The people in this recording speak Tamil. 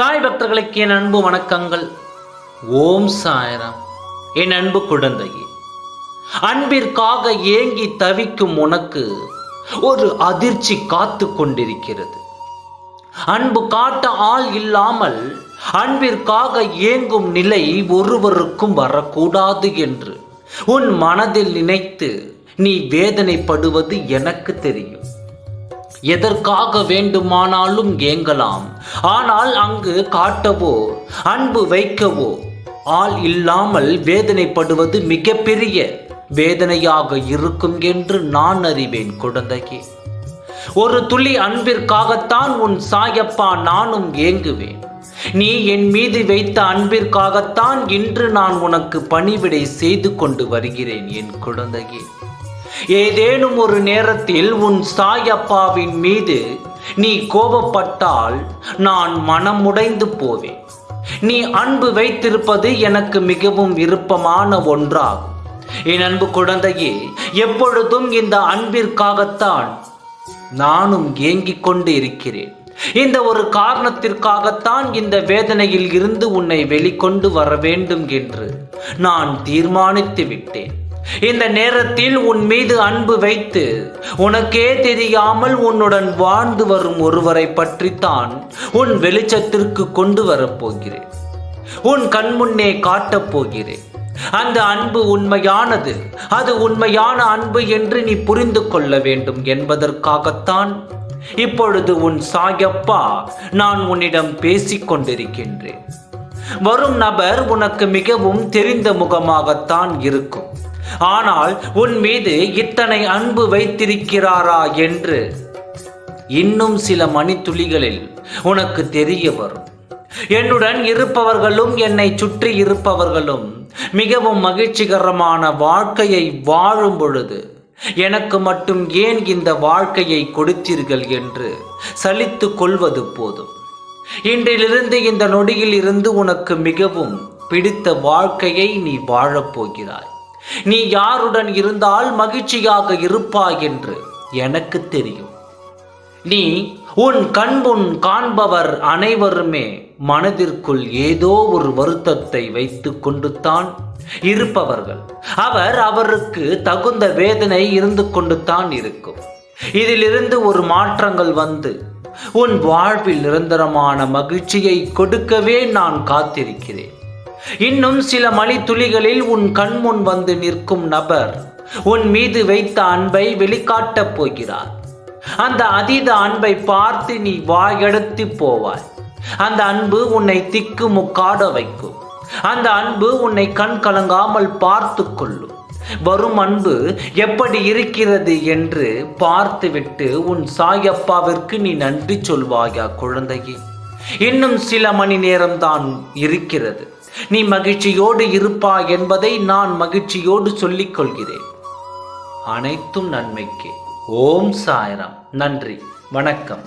சாய் பக்தர்களுக்கு என் அன்பு வணக்கங்கள். ஓம் சாய்ராம். என் அன்பு குழந்தையே அன்பிற்காக ஏங்கி தவிக்கும் உனக்கு ஒரு அதிர்ச்சி காத்து கொண்டிருக்கிறது. அன்பு காட்ட ஆள் இல்லாமல் அன்பிற்காக ஏங்கும் நிலை ஒருவருக்கும் வரக்கூடாது என்று உன் மனதில் நினைத்து நீ வேதனைப்படுவது எனக்கு தெரியும். எதற்காக வேண்டுமானாலும் ஏங்கலாம். ஆனால் அங்கு காட்டவோ அன்பு வைக்கவோ ஆள் இல்லாமல் வேதனைப்படுவது மிகப்பெரிய வேதனையாக இருக்கும் என்று நான் அறிவேன் குழந்தையே. ஒரு துளி அன்பிற்காகத்தான் உன் சாயப்பா நானும் ஏங்குவேன். நீ என் மீது வைத்த அன்பிற்காகத்தான் இன்று நான் உனக்கு பணிவிடை செய்து கொண்டு வருகிறேன் என் குழந்தையே. ஏதேனும் ஒரு நேரத்தில் உன் சாயப்பாவின் மீது நீ கோபப்பட்டால் நான் மனமுடைந்து போவேன். நீ அன்பு வைத்திருப்பது எனக்கு மிகவும் விருப்பமான ஒன்றாகும். என் அன்பு குழந்தையே எப்பொழுதும் இந்த அன்பிற்காகத்தான் நானும் ஏங்கிக் கொண்டு இருக்கிறேன். இந்த ஒரு காரணத்திற்காகத்தான் இந்த வேதனையில் இருந்து உன்னை வெளிக்கொண்டு வர வேண்டும் என்று நான் தீர்மானித்து விட்டேன். இந்த நேரத்தில் உன் மீது அன்பு வைத்து உனக்கே தெரியாமல் உன்னுடன் வாழ்ந்து வரும் ஒருவரை பற்றித்தான் உன் வெளிச்சத்திற்கு கொண்டு வரப்போகிறேன் உன் கண்முன்னே காட்டப் போகிறேன். அந்த அன்பு உண்மையானது அது உண்மையான அன்பு என்று நீ புரிந்து கொள்ள வேண்டும் என்பதற்காகத்தான் இப்பொழுது உன் சாயப்பா நான் உன்னிடம் பேசிக் கொண்டிருக்கின்றேன். வரும் நபர் உனக்கு மிகவும் தெரிந்த முகமாகத்தான் இருக்கும். ஆனால் உன் மீது இத்தனை அன்பு வைத்திருக்கிறாரா என்று இன்னும் சில மணித்துளிகளில் உனக்கு தெரிய வரும். என்னுடன் இருப்பவர்களும் என்னை சுற்றி இருப்பவர்களும் மிகவும் மகிழ்ச்சிகரமான வாழ்க்கையை வாழும் பொழுது எனக்கு மட்டும் ஏன் இந்த வாழ்க்கையை கொடுத்தீர்கள் என்று சலித்து கொள்வது போதும். இன்றிலிருந்து இந்த நொடியில் இருந்து உனக்கு மிகவும் பிடித்த வாழ்க்கையை நீ வாழப்போகிறாய் நீ யாருடன் இருந்தால் மகிழ்ச்சியாக இருப்பாய் என்று எனக்கு தெரியும். நீ உன் கண்முன் காண்பவர் அனைவருமே மனதிற்குள் ஏதோ ஒரு வருத்தத்தை வைத்து கொண்டுத்தான் இருப்பவர்கள். அவர் அவருக்கு தகுந்த வேதனை இருந்து கொண்டுத்தான் இருக்கும். இதிலிருந்து ஒரு மாற்றங்கள் வந்து உன் வாழ்வில் நிரந்தரமான மகிழ்ச்சியை கொடுக்கவே நான் காத்திருக்கிறேன். இன்னும் சில மணித்துளிகளில் உன் கண்முன் வந்து நிற்கும் நபர் உன் மீது வைத்த அன்பை வெளிக்காட்டப் போகிறார். அந்த அதீத அன்பை பார்த்து நீ வாயெடுத்து போவாய். அந்த அன்பு உன்னை திக்கு முக்காட வைக்கும். அந்த அன்பு உன்னை கண் கலங்காமல் பார்த்து கொள்ளும். வரும் அன்பு எப்படி இருக்கிறது என்று பார்த்துவிட்டு உன் சாயப்பாவிற்கு நீ நன்றி சொல்வாயா குழந்தையே? இன்னும் சில மணி நேரம்தான் இருக்கிறது. நீ மகிழ்ச்சியோடு இருப்பாய் என்பதை நான் மகிழ்ச்சியோடு சொல்லிக் கொள்கிறேன் அனைத்தும் நன்மைக்கு. ஓம் சாயரம். நன்றி. வணக்கம்.